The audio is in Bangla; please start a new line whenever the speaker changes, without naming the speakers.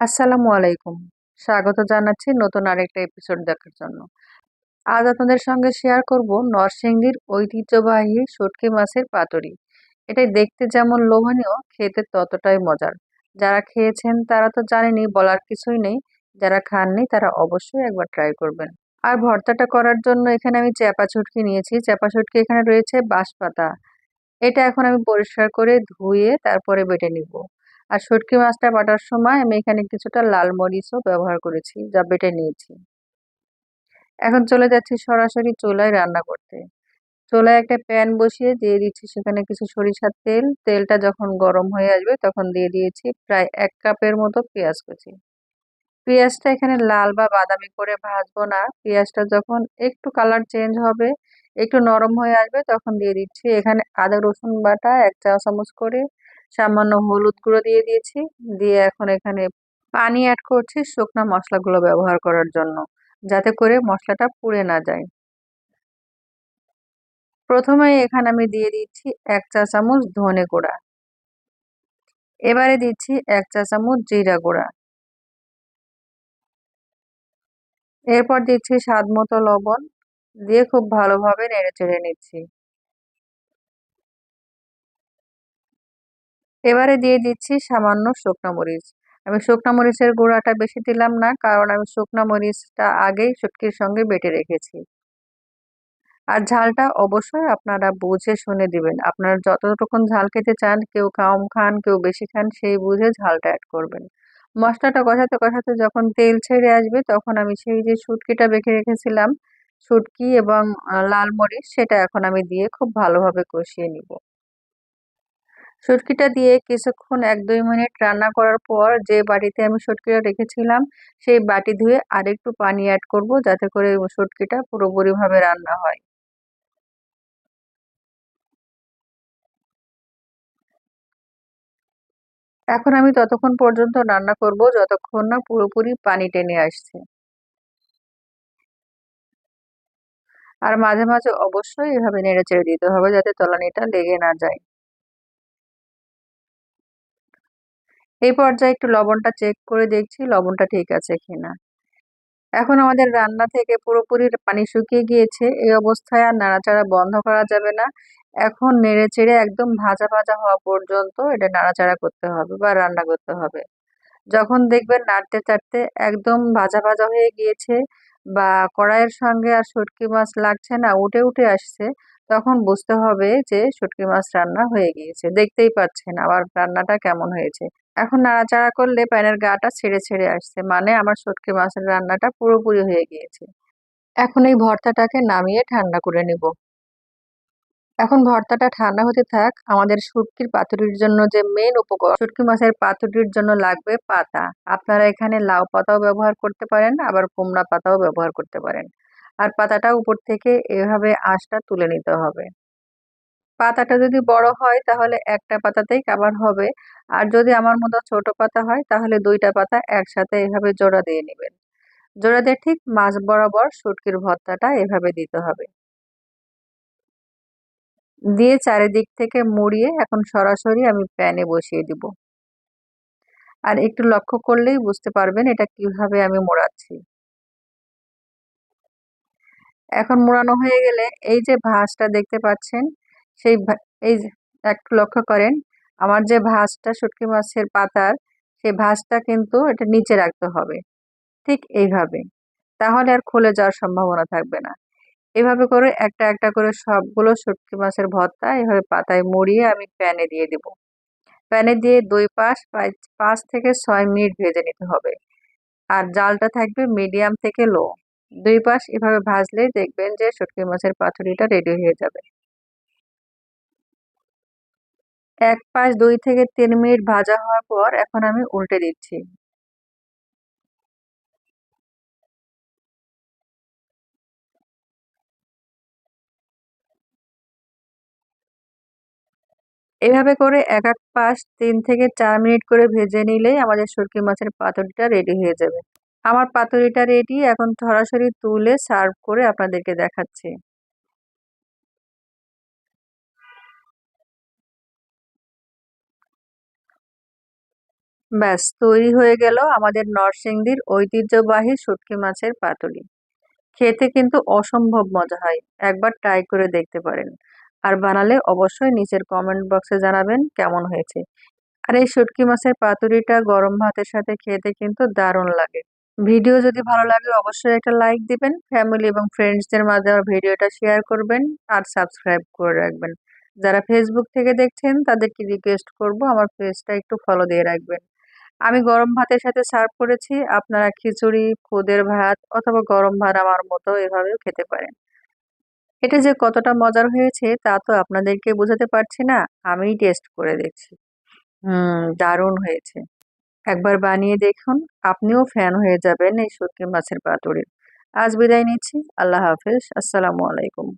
আসসালামু আলাইকুম। স্বাগত জানাচ্ছি নতুন আরেকটা এপিসোড দেখার জন্য। আজ আপনাদের সঙ্গে শেয়ার করব নরসিংদীর ঐতিহ্যবাহী শুটকি মাছের পাতুরি। এটাই দেখতে যেমন লোভনীয়, খেতে ততটাই মজার। যারা খেয়েছেন তারা তো জানেনি বলার কিছুই নেই। যারা খাননি তারা অবশ্যই একবার ট্রাই করবেন। আর ভর্তাটা করার জন্য এখানে আমি চ্যাপা ছুটকি নিয়েছি। চ্যাপা ছুটকি এখানে রয়েছে বাঁশপাতা। এটা এখন আমি পরিষ্কার করে ধুয়ে তারপরে বেটে নিব। আর শুটকি মাছটা বাটার সময় আমি এখানে কিছুটা লাল মরিচও ব্যবহার করেছি, যা বেটে নিয়েছি। এখন চলে যাচ্ছি সরাসরি চুলায় রান্না করতে। চুলায় একটা প্যান বসিয়ে দিয়ে দিচ্ছি সেখানে কিছু সরিষার তেল। তেলটা যখন গরম হয়ে আসবে তখন দিয়ে দিয়েছি প্রায় এক কাপের মতো পেঁয়াজ কুচি। পেঁয়াজটা এখানে লাল বা বাদামি করে ভাজবো না। পেঁয়াজটা যখন একটু কালার চেঞ্জ হবে, একটু নরম হয়ে আসবে তখন দিয়ে দিচ্ছি এখানে আদা রসুন বাটা এক চা চামচ করে সামান্য হলুদ গুঁড়ো দিয়ে দিয়েছি। দিয়ে এখন এখানে পানি অ্যাড করছি শুকনা মশলাগুলো ব্যবহার করার জন্য, যাতে করে মশলাটা পুড়ে না যায়। প্রথমে এখানে আমি দিয়ে দিচ্ছি এক চা চামচ ধনে গুঁড়া। এবারে দিচ্ছি এক চা চামচ জিরা গুঁড়া। এরপর দিচ্ছি স্বাদ মতো লবণ, দিয়ে খুব ভালোভাবে নেড়ে চেড়ে নিচ্ছি। এবারে দিয়ে দিচ্ছি সামান্য শুকনো মরিচ। আমি শুকনো মরিচের গুঁড়াটা বেশি দিলাম না, কারণ আমি শুকনো মরিচটা আগেই শুটকির সঙ্গে বেটে রেখেছি। আর ঝালটা অবশ্যই আপনারা বুঝে শুনে দিবেন। আপনারা যতটুকু ঝাল খেতে চান, কেউ কম খান, কেউ বেশি খান, সেই বুঝে ঝালটা অ্যাড করবেন। মশলাটা কষাতে কষাতে যখন তেল ছেড়ে আসবে, তখন আমি সেই যে শুটকিটা বেঁকে রেখেছিলাম, শুটকি এবং লাল মরিচ, সেটা এখন আমি দিয়ে খুব ভালোভাবে কষিয়ে নিব। শুটকিটা দিয়ে কিছুক্ষণ এক দুই মিনিট রান্না করার পর যে বাটিতে আমি শুটকিটা রেখেছিলাম, সেই বাটি ধুয়ে আরেকটু পানি অ্যাড করব যাতে করে শুটকিটা পুরোপুরিভাবে রান্না হয়। এখন আমি ততক্ষণ পর্যন্ত রান্না করব যতক্ষণ না পুরোপুরি পানি টেনে আসছে। আর মাঝে মাঝে অবশ্যই এভাবে নেড়ে চেড়ে দিতে হবে যাতে তলানিটা লেগে না যায়। এই পর্যায়ে একটু লবণটা চেক করে দেখছি লবণটা ঠিক আছে কিনা। এখন আমাদের রান্না থেকে পুরোপুরি পানি শুকিয়ে গিয়েছে, এই অবস্থায় আর নাড়াচাড়া বন্ধ করা যাবে না। এখন নেড়ে চেড়ে একদম ভাজা ভাজা হওয়া পর্যন্ত এটা নাড়াচাড়া করতে হবে বা রান্না করতে হবে। যখন দেখবেন নাড়তে চাড়তে একদম ভাজা ভাজা হয়ে গিয়েছে বা কড়াইয়ের সঙ্গে আর শুটকি মাছ লাগছে না, উঠে উঠে আসছে তখন বুঝতে হবে যে শুটকি মাছ রান্না হয়ে গিয়েছে। দেখতেই পাচ্ছেন আবার রান্নাটা কেমন হয়েছে। এখন নাড়াচাড়া করলে প্যানের গাটা ছেড়ে ছেড়ে আসছে মানে আমার শুটকি মাছের রান্নাটা পুরোপুরি হয়ে গিয়েছে। এখন এই ভর্তাটাকে নামিয়ে ঠান্ডা করে নেব। এখন ভর্তাটা ঠান্ডা হতে থাক, আমাদের শুটকির পাতুরির জন্য যে মেন উপকরণ, শুটকি মাছের পাতুরির জন্য লাগবে পাতা। আপনারা এখানে লাউ পাতাও ব্যবহার করতে পারেন, আবার কুমড়া পাতাও ব্যবহার করতে পারেন। আর পাতাটা উপর থেকে এভাবে আঁশটা তুলে নিতে হবে। পাতাটা যদি বড় হয় তাহলে একটা পাতাতেই কাবার হবে। আর যদি আমার মতো ছোট পাতা হয় তাহলে দুইটা পাতা একসাথে এভাবে জোড়া দিয়ে নেবেন। জোড়া দিয়ে ঠিক মাছ বরাবর শুটকির ভর্তাটা এভাবে দিতে হবে। দিয়ে চারিদিক থেকে মুড়িয়ে এখন সরাসরি আমি প্যানে বসিয়ে দিব। আর একটু লক্ষ্য করলেই বুঝতে পারবেন এটা কীভাবে আমি মোড়াচ্ছি। এখন মোড়ানো হয়ে গেলে এই যে ভাঁজটা দেখতে পাচ্ছেন, সেই এই একটু লক্ষ্য করেন, আমার যে ভাঁজটা শুটকি মাছের পাতার, সেই ভাঁজটা কিন্তু এটা নিচে রাখতে হবে। ঠিক এইভাবে। তাহলে আর খুলে যাওয়ার সম্ভাবনা থাকবে না। এভাবে করে একটা একটা করে সবগুলো শুটকি মাছের ভর্তা এভাবে পাতায় মুড়িয়ে আমি প্যানে দিয়ে দেব। প্যানে দিয়ে দুই পাশ পাঁচ থেকে ছয় মিনিট ভেজে নিতে হবে। আর জালটা থাকবে মিডিয়াম থেকে লো। দুই পাশ এভাবে ভাজলে দেখবেন যে শুটকি মাছের পাতুরিটা রেডি হয়ে যাবে। এক পাশ দুই থেকে তিন মিনিট ভাজা হওয়ার পর এখন আমি উল্টে দিচ্ছি। এভাবে করে এক এক পাশ তিন থেকে চার মিনিট করে ভেজে নিলেই আমাদের শুটকি মাছের পাতুরিটা রেডি হয়ে যাবে। আমার পাতুরিটা রেডি এখন সরাসরি তুলে সার্ভ করে আপনাদেরকে দেখাচ্ছি। ব্যাস, তৈরি হয়ে গেল আমাদের নরসিংদীর ঐতিহ্যবাহী শুটকি মাছের পাতুরি। খেতে কিন্তু অসম্ভব মজা হয়, একবার ট্রাই করে দেখতে পারেন। আর বানালে অবশ্যই নিচের কমেন্ট বক্সে জানাবেন কেমন হয়েছে। আর এই শুটকি মাছের পাতুরিটা গরম ভাতের সাথে খেতে কিন্তু দারুণ লাগে। ভিডিও যদি ভালো লাগে, অবশ্যই একটা লাইক দিবেন। ফ্যামিলি এবং ফ্রেন্ডসদের মাঝে আমার ভিডিওটা শেয়ার করবেন আর সাবস্ক্রাইব করে রাখবেন। যারা ফেসবুক থেকে দেখছেন, তাদেরকে রিকোয়েস্ট করব আমার পেজটা একটু ফলো দিয়ে রাখবেন। আমি গরম ভাতের সাথে সার্ভ করেছি। আপনারা খিচুড়ি, খুদের ভাত অথবা গরম ভাত আমার মতো এভাবেও খেতে পারেন। এটা যে কতটা মজার হয়েছে, তা তো আপনাদেরকে বোঝাতে পারছি না। আমিই টেস্ট করে দেখছি। হুম, দারুণ হয়েছে। একবার বানিয়ে দেখুন, আপনিও ফ্যান হয়ে যাবেন এই শুটকি মাছের পাতুরির আজ বিদায় নিচ্ছি, আল্লাহ হাফেজ, আসসালামু আলাইকুম।